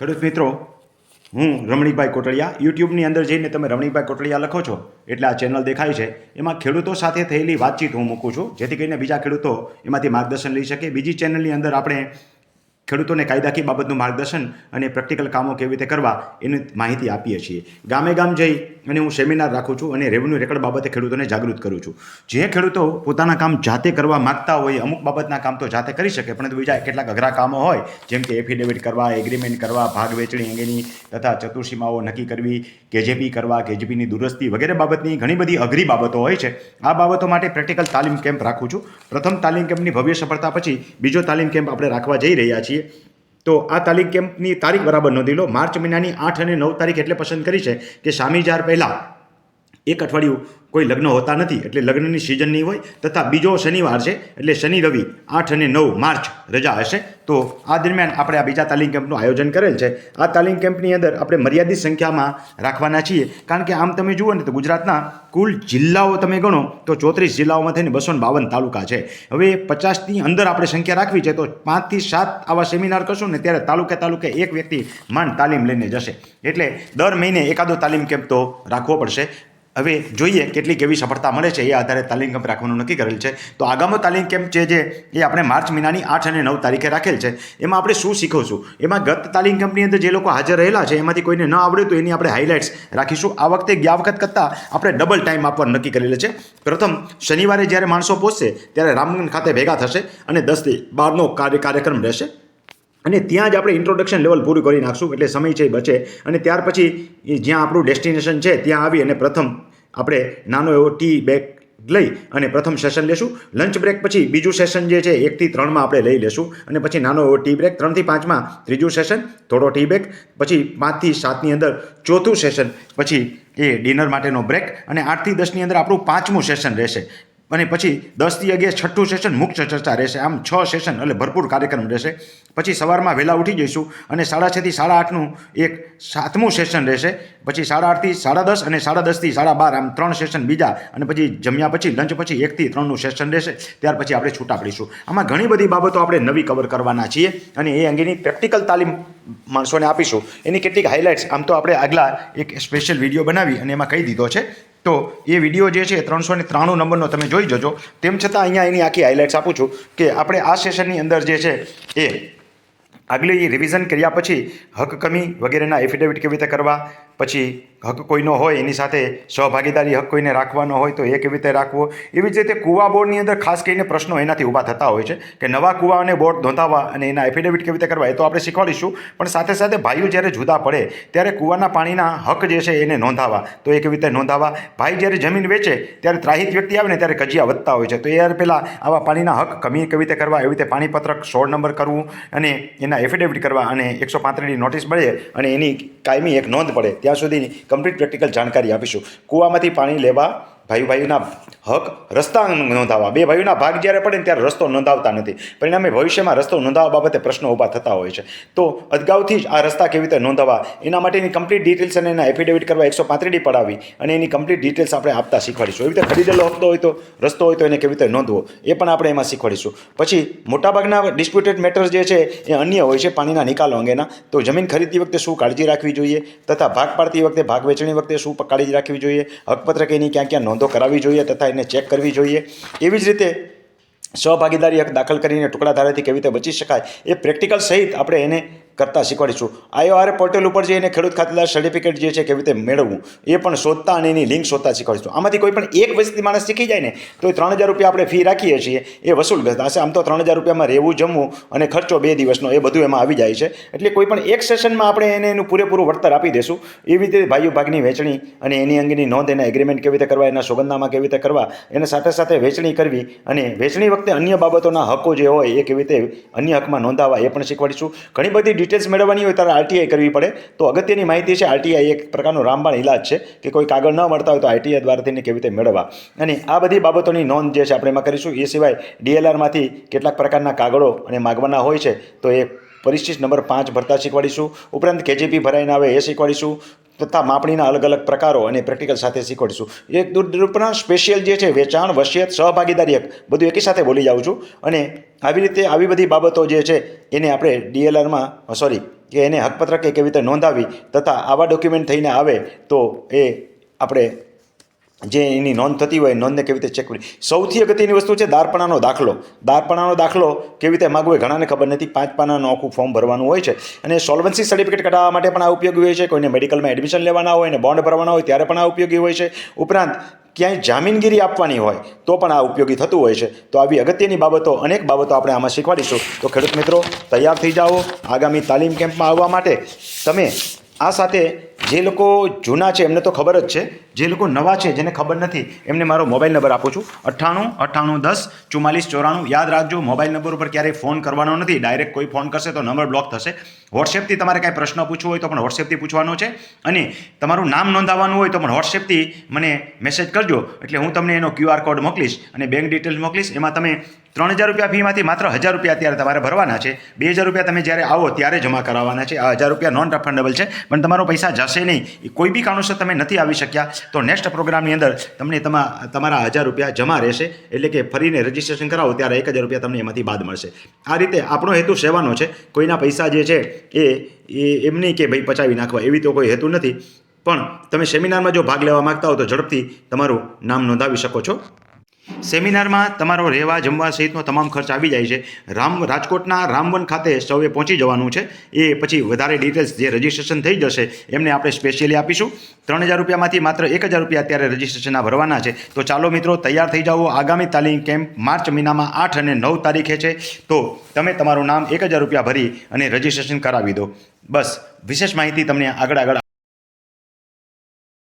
ખેડૂત મિત્રો, હું રમણીભાઈ કોટડિયા. યુટ્યુબની અંદર જઈને તમે રમણીભાઈ કોટડિયા લખો છો, એટલે આ ચેનલ દેખાય છે. એમાં ખેડૂતો સાથે થયેલી વાતચીત હું મૂકું છું. જેથી કરીને બીજા ખેડૂતો એમાંથી માર્ગદર્શન લઈ શકે. બીજી ચેનલની અંદર આપણે ખેડૂતોને કાયદાકીય બાબતનું માર્ગદર્શન અને પ્રેક્ટિકલ કામો કેવી રીતે કરવા એની માહિતી આપીએ છીએ. ગામે ગામ જઈ અને હું સેમિનાર રાખું છું અને રેવન્યુ રેકર્ડ બાબતે ખેડૂતોને જાગૃત કરું છું. જે ખેડૂતો પોતાના કામ જાતે કરવા માગતા હોય, અમુક બાબતના કામ તો જાતે કરી શકે પરંતુ બીજા કેટલાક અઘરા કામો હોય, જેમ કે એફિડેવિટ કરવા એગ્રીમેન્ટ કરવા, ભાગ વેચણી અંગેની તથા ચતુર્સીમાઓ નક્કી કરવી, કેજેપી કરવા, કેજીપીની દુરસ્તી વગેરે બાબતની ઘણી બધી અઘરી બાબતો હોય છે. આ બાબતો માટે પ્રેક્ટિકલ તાલીમ કેમ્પ રાખું છું. પ્રથમ તાલીમ કેમ્પની ભવ્ય સફળતા પછી બીજો તાલીમ કેમ્પ આપણે રાખવા જઈ રહ્યા છીએ. તો આ તાલીમ કેમ્પની તારીખ બરાબર નોંધી લો. માર્ચ મહિનાની આઠ અને નવ તારીખ એટલે પસંદ કરી છે કે સામી જાર પહેલાં એક અઠવાડિયું કોઈ લગ્ન હોતા નથી એટલે લગ્નની સિઝન નહીં હોય તથા બીજો શનિવાર છે એટલે શનિ રવિ આઠ અને નવ માર્ચ રજા હશે. તો આ દરમિયાન આપણે આ બીજા તાલીમ કેમ્પનું આયોજન કરેલ છે. આ તાલીમ કેમ્પની અંદર આપણે મર્યાદિત સંખ્યામાં રાખવાના છીએ. કારણ કે આમ તમે જુઓ ને તો ગુજરાતના કુલ જિલ્લાઓ તમે ગણો તો ચોત્રીસ જિલ્લાઓમાં થઈને બસો બાવન તાલુકા છે. હવે પચાસની અંદર આપણે સંખ્યા રાખવી છે તો પાંચથી સાત આવા સેમિનાર કરશું ને ત્યારે તાલુકે તાલુકે એક વ્યક્તિ માંડ તાલીમ લઈને જશે. એટલે દર મહિને એકાદો તાલીમ કેમ્પ તો રાખવો પડશે. હવે જોઈએ કેટલી કેવી સફળતા મળે છે એ આધારે તાલીમ કેમ્પ રાખવાનું નક્કી કરેલ છે. તો આગામી તાલીમ કેમ્પ છે જે એ આપણે માર્ચ મહિનાની આઠ અને નવ તારીખે રાખેલ છે. એમાં આપણે શું શીખવશું? એમાં ગત તાલીમ કેમ્પની અંદર જે લોકો હાજર રહેલા છે એમાંથી કોઈને ન આવડે તો એની આપણે હાઇલાઇટ્સ રાખીશું. આ વખતે ગયા વખત કરતાં આપણે ડબલ ટાઈમ આપવાનું નક્કી કરેલ છે. પ્રથમ, શનિવારે જ્યારે માણસો પહોંચશે ત્યારે રામગંજ ખાતે ભેગા થશે અને દસથી બારનો કાર્ય કાર્યક્રમ રહેશે. અને ત્યાં જ આપણે ઇન્ટ્રોડક્શન લેવલ પૂરું કરી નાખશું, એટલે સમય છે બચે. અને ત્યાર પછી જ્યાં આપણું ડેસ્ટિનેશન છે, ત્યાં આવી અને પ્રથમ આપણે નાનો એવો ટી બેગ લઈ અને પ્રથમ સેશન લેશું. લંચ બ્રેક પછી બીજું સેશન જે છે એકથી ત્રણમાં આપણે લઈ લેશું. અને પછી નાનો એવો ટી બ્રેક ત્રણથી પાંચમાં ત્રીજું સેશન થોડો ટી બ્રેક પછી પાંચથી સાતની અંદર ચોથું સેશન પછી એ ડિનર માટેનો બ્રેક અને આઠથી દસની અંદર આપણું પાંચમું સેશન રહેશે. અને પછી દસથી અગિયાર છઠ્ઠું સેશન મુખ્ય ચર્ચા રહેશે. આમ છ સેશન એટલે ભરપૂર કાર્યક્રમ રહેશે. પછી સવારમાં વહેલા ઉઠી જઈશું અને સાડા છથી સાડા આઠનું એક સાતમું સેશન રહેશે. પછી સાડા આઠથી સાડા દસ અને સાડા દસથી સાડા બાર આમ ત્રણ સેશન બીજા અને પછી જમ્યા પછી લંચ પછી એકથી ત્રણનું સેશન રહેશે. ત્યાર પછી આપણે છૂટા પડીશું. આમાં ઘણી બધી બાબતો આપણે નવી કવર કરવાના છીએ અને એ અંગેની પ્રેક્ટિકલ તાલીમ માણસોને આપીશું. એની કેટલીક હાઇલાઇટ્સ આમ તો આપણે આગલા એક સ્પેશિયલ વીડિયો બનાવી અને એમાં કહી દીધો છે. તો એ વીડિયો જે છે ત્રણસો ને ત્રાણું નંબરનો તમે જોઈ જજો. તેમ છતાં અહીંયા એની આખી હાઇલાઇટ્સ આપું છું કે આપણે આ સેશનની અંદર જે છે એ આગલી રિવિઝન કર્યા પછી હક કમી વગેરેના એફિડેવિટ કેવી રીતે કરવા પછી હક કોઈનો હોય, એની સાથે સહભાગીદારી હક કોઈને રાખવાનો હોય તો એ કેવી રીતે રાખવો? એવી જ રીતે કૂવા બોર્ડની અંદર ખાસ કરીને પ્રશ્નો એનાથી ઊભા થતા હોય છે કે નવા કૂવાને બોર્ડ નોંધાવવા અને એના એફિડેવિટ કેવી રીતે કરવા, એ તો આપણે શીખવાડીશું. પણ સાથે સાથે ભાઈઓ જ્યારે જુદા પડે, ત્યારે કૂવાના પાણીના હક જે છે એને નોંધાવા તો એ કેવી રીતે નોંધાવા ભાઈ જ્યારે જમીન વેચે, ત્યારે ત્રાહિત વ્યક્તિ આવે ને ત્યારે કજિયા વધતા હોય છે. તો એ યાર પહેલાં આવા પાણીના હક કમી કેવી રીતે કરવા? એવી રીતે પાણીપત્રક સોળ નંબર કરવું અને એના એફિડેવિટ કરવા અને એકસો પાંત્રીસની નોટિસ મળે અને એની કાયમી એક નોંધ પડે. ત્યાં સુધીની કમ્પ્લીટ પ્રેક્ટિકલ જાણકારી આપીશું. કૂવામાંથી પાણી લેવા ભાઈ ભાઈના હક રસ્તા નોંધાવવા. બે ભાઈઓના ભાગ જ્યારે પડે ને ત્યારે રસ્તો નોંધાવતા નથી. પરિણામે ભવિષ્યમાં રસ્તો નોંધાવવા બાબતે પ્રશ્નો ઊભા થતા હોય છે. તો અદગાઉથી જ આ રસ્તા કેવી રીતે નોંધાવવા? એના માટેની કમ્પ્લીટ ડિટેલ્સ અને એના એફિડેવિટ કરવા એકસો પાંત્રીડી પડાવી અને એની કમ્પ્લીટ ડિટેલ્સ આપણે આપતા શીખવાડીશું. એવી રીતે ખરીદેલો હપ્તો હોય તો, રસ્તો હોય તો એને કેવી રીતે નોંધવો? એ પણ આપણે એમાં શીખવાડીશું. પછી મોટાભાગના ડિસ્પ્યુટેડ મેટર્સ જે છે એ અન્ય હોય છે પાણીના નિકાલો અંગેના. તો જમીન ખરીદતી વખતે શું કાળજી રાખવી જોઈએ? તથા ભાગ પાડતી વખતે, ભાગ વેચણી વખતે શું કાળજી રાખવી જોઈએ? હકપત્રક એની ક્યાં ક્યાં નોંધો કરાવવી જોઈએ તથા એને ચેક કરવી જોઈએ. એવી જ રીતે સહભાગીદારી હક દાખલ કરીને ટુકડા ધારાથી કેવી રીતે બચી શકાય એ પ્રેક્ટિકલ સહિત આપણે એને કરતાં શીખવાડીશું. આઈઓઆર પોર્ટલ ઉપર જઈને ખેડૂત ખાતેદાર સર્ટિફિકેટ જે છે કેવી રીતે મેળવવું, એ પણ શોધતા અને એની લિંક શોધતા શીખવાડીશું. આમાંથી કોઈ પણ એક વસ્તી માણસ શીખી જાય ને, તો એ ત્રણ હજાર રૂપિયા આપણે ફી રાખીએ છીએ, એ વસૂલ થશે આમ તો ત્રણ હજાર રૂપિયામાં રહેવું, જમવું અને ખર્ચો બે દિવસનો, એ બધું એમાં આવી જાય છે. એટલે કોઈ પણ એક સેશનમાં આપણે એને એનું પૂરેપૂરું વળતર આપી દેશું. એવી રીતે ભાઈઓ ભાગની વેચણી અને એની અંગેની નોંધ, એના એગ્રીમેન્ટ કેવી રીતે કરવા, એના સોગંદનામા કેવી રીતે કરવા, એને સાથે સાથે વેચણી કરવી અને વેચણી વખતે અન્ય બાબતોના હકો જે હોય, એ કેવી રીતે અન્ય હકમાં નોંધાવા, એ પણ શીખવાડીશું. ઘણી બધી ડિટેલ્સ મેળવવાની હોય ત્યારે આરટીઆઈ કરવી પડે. તો અગત્યની માહિતી છે આરટીઆઈ એક પ્રકારનો રામબાણ ઇલાજ છે કે કોઈ કાગળ ન મળતા હોય તો આરટીઆઈ દ્વારા તેને કેવી રીતે મેળવવા. અને આ બધી બાબતોની નોંધ જે છે આપણે એમાં કરીશું. એ સિવાય ડીએલઆરમાંથી કેટલાક પ્રકારના કાગળો અને માગવાના હોય છે તો એ પરિશિષ્ટ નંબર પાંચ ભરતા શીખવાડીશું. ઉપરાંત કેજીપી ભરાઈને આવે એ શીખવાડીશું. તથા માપણીના અલગ અલગ પ્રકારો અને પ્રેક્ટિકલ સાથે શીખવાડીશું. એક દૂર દૂરના સ્પેશિયલ જે છે, વેચાણ, વસિયત, સહભાગીદારી એક, બધું એકી સાથે બોલી જાઉં છું. અને આવી રીતે આવી બધી બાબતો જે છે, એને આપણે ડીએલઆરમાં સોરી કે એને હકપત્રક કેવી રીતે નોંધાવી તથા આવા ડોક્યુમેન્ટ થઈને આવે તો એ આપણે જે એની નોંધ થતી હોય નોંધને કેવી રીતે ચેક કરી. સૌથી અગત્યની વસ્તુ છે દારપણાનો દાખલો. દારપણાનો દાખલો કેવી રીતે માગવો ઘણાને ખબર નથી. પાંચ પાનાનું આખું ફોર્મ ભરવાનું હોય છે. અને સોલ્વન્સી સર્ટિફિકેટ કઢાવવા માટે પણ આ ઉપયોગી હોય છે. કોઈને મેડિકલમાં એડમિશન લેવાના હોય અને બોન્ડ ભરવાના હોય, ત્યારે પણ આ ઉપયોગી હોય છે. ઉપરાંત, ક્યાંય જામીનગીરી આપવાની હોય, તો પણ આ ઉપયોગી થતું હોય છે. તો આવી અગત્યની બાબતો, અનેક બાબતો આપણે આમાં શીખવાડીશું. તો ખેડૂત મિત્રો, તૈયાર થઈ જાઓ. આગામી તાલીમ કેમ્પમાં આવવા માટે તમે આ સાથે જે લોકો જૂના છે, એમને તો ખબર જ છે. જે લોકો નવા છે, જેને ખબર નથી, એમને મારો મોબાઈલ નંબર આપું છું. અઠ્ઠાણું અઠ્ઠાણું, દસ, ચુમ્માલીસ, ચોરાણું. યાદ રાખજો, મોબાઈલ નંબર ઉપર ક્યારેય ફોન કરવાનો નથી. ડાયરેક્ટ કોઈ ફોન કરશે તો નંબર બ્લોક થશે. વોટ્સએપથી તમારે કાંઈ પ્રશ્ન પૂછવો હોય તો પણ વોટ્સએપથી પૂછવાનો છે. અને તમારું નામ નોંધાવવાનું હોય તો પણ વોટ્સએપથી મને મેસેજ કરજો. એટલે હું તમને એનો ક્યુઆર કોડ મોકલીશ અને બેંક ડિટેલ્સ મોકલીશ. એમાં તમે ત્રણ હજાર રૂપિયા ફીમાંથી માત્ર હજાર રૂપિયા અત્યારે તમારે ભરવાના છે. બે હજાર રૂપિયા તમે જ્યારે આવો ત્યારે જમા કરાવવાના છે. આ હજાર રૂપિયા નોન રિફંડેબલ છે. પણ તમારો પૈસા જશે નહીં. કોઈ બી કારણોસર તમે નથી આવી શક્યા. તો નેક્સ્ટ પ્રોગ્રામની અંદર તમને તમા, તમારા હજાર રૂપિયા જમા રહેશે. એટલે કે ફરીને રજિસ્ટ્રેશન કરાવો ત્યારે એક હજાર રૂપિયા તમને એમાંથી બાદ મળશે. આ રીતે આપણો હેતુ સેવાનો છે. કોઈના પૈસા જે છે એ એ એમ નહીં કે ભાઈ પચાવી નાખવા. એવી તો કોઈ હેતુ નથી. પણ તમે સેમિનારમાં જો ભાગ લેવા માંગતા હો તો ઝડપથી તમારું નામ નોંધાવી શકો છો. સેમિનારમાં તમારો રહેવા, જમવા સહિતનો તમામ ખર્ચ આવી જાય છે. રામ, રાજકોટના રામવન ખાતે સૌએ પહોંચી જવાનું છે. એ પછી વધારે ડિટેલ્સ જે રજિસ્ટ્રેશન થઈ જશે, એમને આપણે સ્પેશિયલી આપીશું. ત્રણ હજાર રૂપિયામાંથી માત્ર એક હજાર રૂપિયા અત્યારે રજિસ્ટ્રેશનના ભરવાના છે. તો ચાલો મિત્રો, તૈયાર થઈ જાઓ. આગામી તાલીમ કેમ્પ માર્ચ મહિનામાં આઠ અને નવ તારીખે છે. તો તમે તમારું નામ એક હજાર રૂપિયા ભરી અને રજિસ્ટ્રેશન કરાવી દો. બસ, વિશેષ માહિતી તમને આગળ આગળ